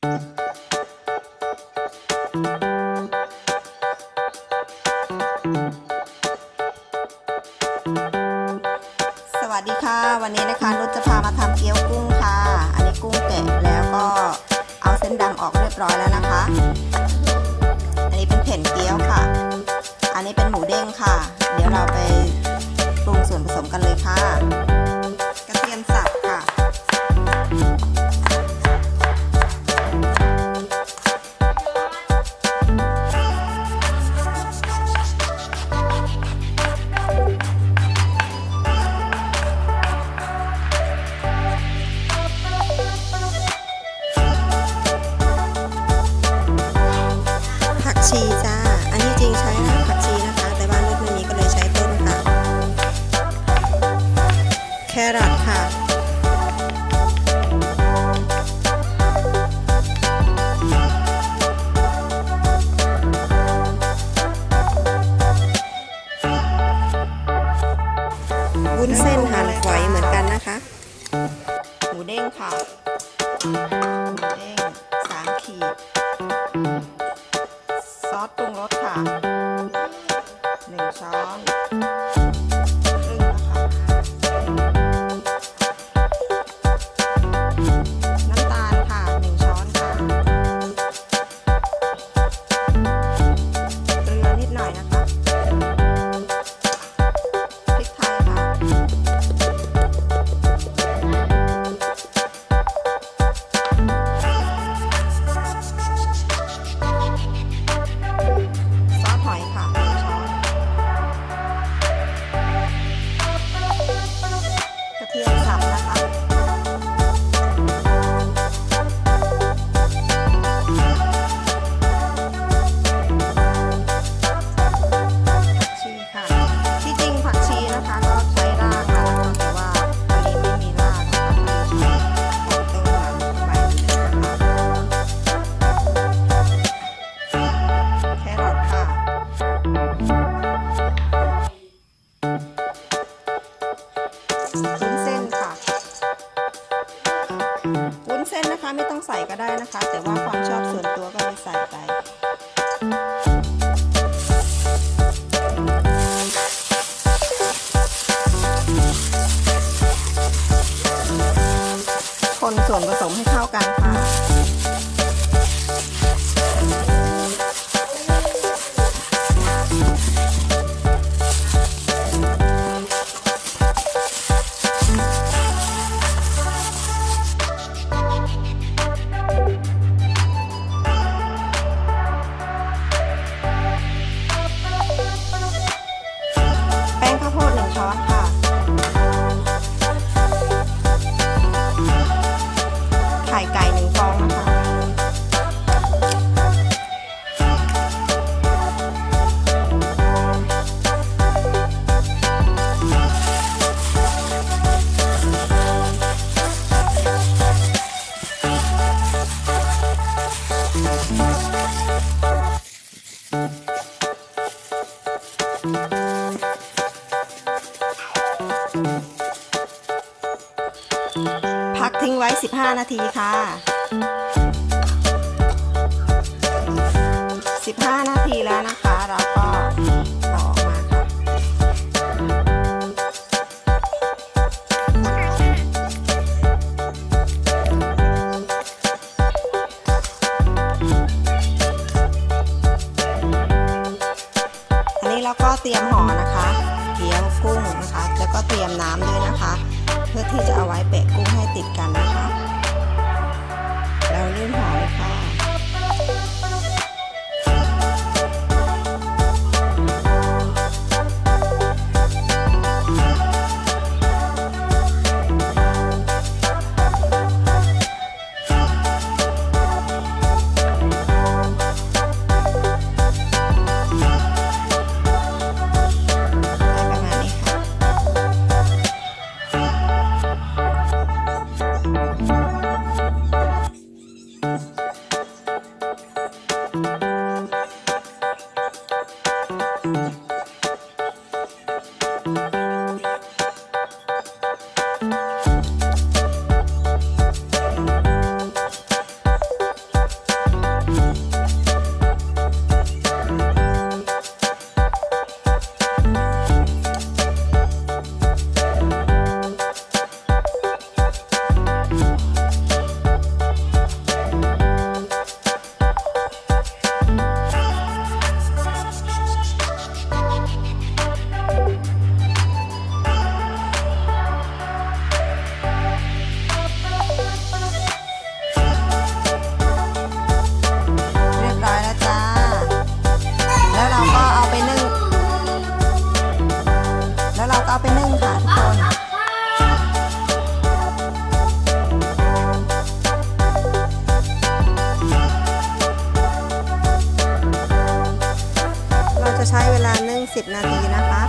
สวัสดีค่ะ วันนี้นะคะนุชจะพามาทำเกี๊ยวกุ้งค่ะ อันนี้กุ้งแกะแล้วก็เอาเส้นดำออกเรียบร้อยแล้วนะคะ วุ้นเส้นหั่นฝอยเหมือนกันนะคะ หมูเด้งค่ะ หมูเด้งสามขีด แต่ว่าความชอบส่วนตัวก็ไม่ใส่ไปคนส่วนผสมให้เข้ากัน 15 นาทีค่ะ 15 นาทีแล้วนะคะ เราก็เอาออกมาค่ะ อันนี้เราก็เตรียมห่อนะคะเกี๊ยวกุ้งนะคะ แล้วก็เตรียมน้ำด้วยนะคะ เพื่อที่จะเอาไว้แปะกุ้งให้ติดกันนะคะ นึ่ง 10 นาทีนะคะ